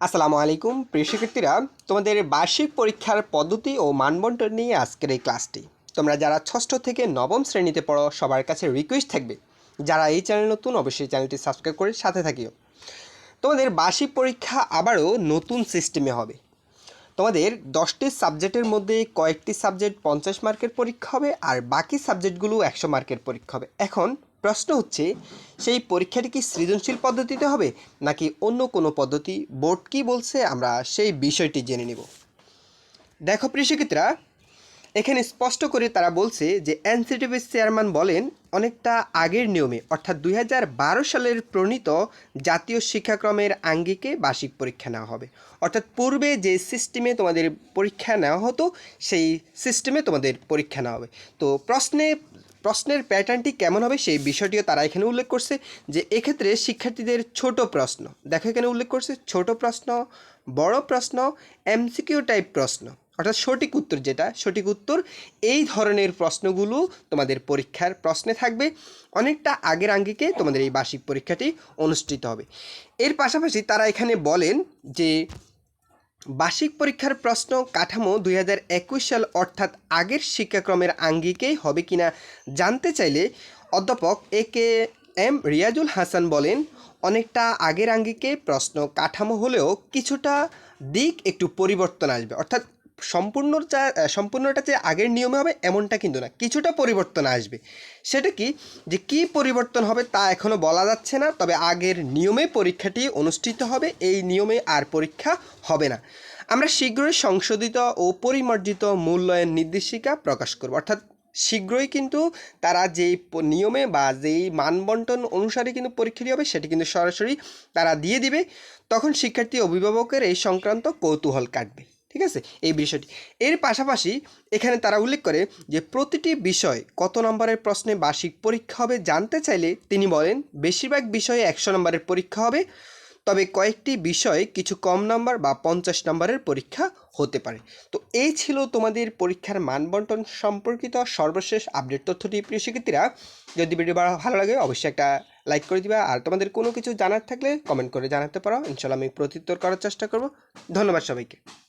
আসসালামু আলাইকুম, প্রিয় শিক্ষার্থীরা। তোমাদের বার্ষিক পরীক্ষার পদ্ধতি ও মানবন্টন নিয়ে আজকের এই ক্লাসটি। তোমরা যারা ষষ্ঠ থেকে নবম শ্রেণীতে পড়ো, সবার কাছে রিকোয়েস্ট থাকবে। যারা এই চ্যানেল নতুন, অবশ্যই চ্যানেলটি সাবস্ক্রাইব করে সাথে থাকিও। তোমাদের বার্ষিক পরীক্ষা আবারও নতুন সিস্টেমে হবে। তোমাদের দশটি সাবজেক্টের মধ্যে কয়েকটি সাবজেক্ট পঞ্চাশ মার্কের পরীক্ষা হবে, আর বাকি সাবজেক্টগুলো একশো মার্কের পরীক্ষা হবে। এখন প্রশ্ন হচ্ছে, সেই পরীক্ষাটি কি সৃজনশীল পদ্ধতিতে হবে, নাকি অন্য কোনো পদ্ধতি? বোর্ড কি বলছে? আমরা সেই বিষয়টি জেনে নেব। দেখো প্রিয় শিক্ষিতরা এখানে স্পষ্ট করে তারা বলছে যে এনসিটিভির চেয়ারম্যান বলেন, অনেকটা আগের নিয়মে, অর্থাৎ দু হাজার বারো সালের প্রণীত জাতীয় শিক্ষাক্রমের আঙ্গিকে বার্ষিক পরীক্ষা নেওয়া হবে। অর্থাৎ পূর্বে যে সিস্টেমে তোমাদের পরীক্ষা নেওয়া হতো, সেই সিস্টেমে তোমাদের পরীক্ষা নেওয়া হবে। তো প্রশ্নে প্রশ্নের প্যাটার্নটি কেমন হবে সেই বিষয়টিও তারা এখানে উল্লেখ করছে যে এক্ষেত্রে শিক্ষার্থীদের ছোট প্রশ্ন। দেখো এখানে উল্লেখ করছে, ছোট প্রশ্ন, বড় প্রশ্ন, এমসিকিউ টাইপ প্রশ্ন। অর্থাৎ সঠিক উত্তর যেটা, সঠিক উত্তর এই ধরনের প্রশ্নগুলো তোমাদের পরীক্ষার প্রশ্নে থাকবে। অনেকটা আগের আঙ্গিকে তোমাদের এই বার্ষিক পরীক্ষাটি অনুষ্ঠিত হবে। এর পাশাপাশি তারা এখানে বলেন যে বার্ষিক পরীক্ষার প্রশ্ন কাঠামো দুই হাজার একুশ সাল অর্থাৎ আগের শিক্ষাক্রমের আঙ্গিকেই হবে কিনা জানতে চাইলে অধ্যাপক A K M Riyazul Hasan বলেন, অনেকটা আগের আঙ্গিকে প্রশ্ন কাঠামো হলেও কিছুটা দিক একটু পরিবর্তন আসবে। অর্থাৎ সম্পূর্ণটা সম্পূর্ণটা যে আগের নিয়মে হবে এমনটা কিন্তু না। কিছুটা পরিবর্তন আসবে। সেটা কি? যে কি পরিবর্তন হবে তা এখনও বলা যাচ্ছে না, তবে আগের নিয়মে পরীক্ষাটি অনুষ্ঠিত হবে, এই নিয়মে আর পরীক্ষা হবে না। আমরা শীঘ্রই সংশোধিত ও পরিমার্জিত মূল্যায়ন নির্দেশিকা প্রকাশ করব। অর্থাৎ শীঘ্রই কিন্তু তারা যেই নিয়মে বা যেই মানবন্টন অনুসারে কিন্তু পরীক্ষাটি হবে, সেটি কিন্তু সরাসরি তারা দিয়ে দিবে। তখন শিক্ষার্থী, অভিভাবকের এই সংক্রান্ত কৌতূহল কাটবে। ঠিক আছে? এই বিষয়টি। এর পাশাপাশি এখানে তারা উল্লেখ করে যে প্রতিটি বিষয় কত নম্বরের প্রশ্নে বার্ষিক পরীক্ষা হবে জানতে চাইলে তিনি বলেন, বেশিরভাগ বিষয়ে একশো নম্বরের পরীক্ষা হবে, তবে কয়েকটি বিষয়ে কিছু কম নাম্বার বা পঞ্চাশ নম্বরের পরীক্ষা হতে পারে। তো এই ছিল তোমাদের পরীক্ষার মানবন্টন সম্পর্কিত সর্বশেষ আপডেট তথ্যটি। প্রিয় শিক্ষার্থীরা, যদি ভিডিও ভালো লাগে, অবশ্যই একটা লাইক করে দিবা। আর তোমাদের কোনো কিছু জানার থাকলে কমেন্ট করে জানাতে পারো। ইনশাল্লাহ আমি প্রত্যুত্তর করার চেষ্টা করব। ধন্যবাদ সবাইকে।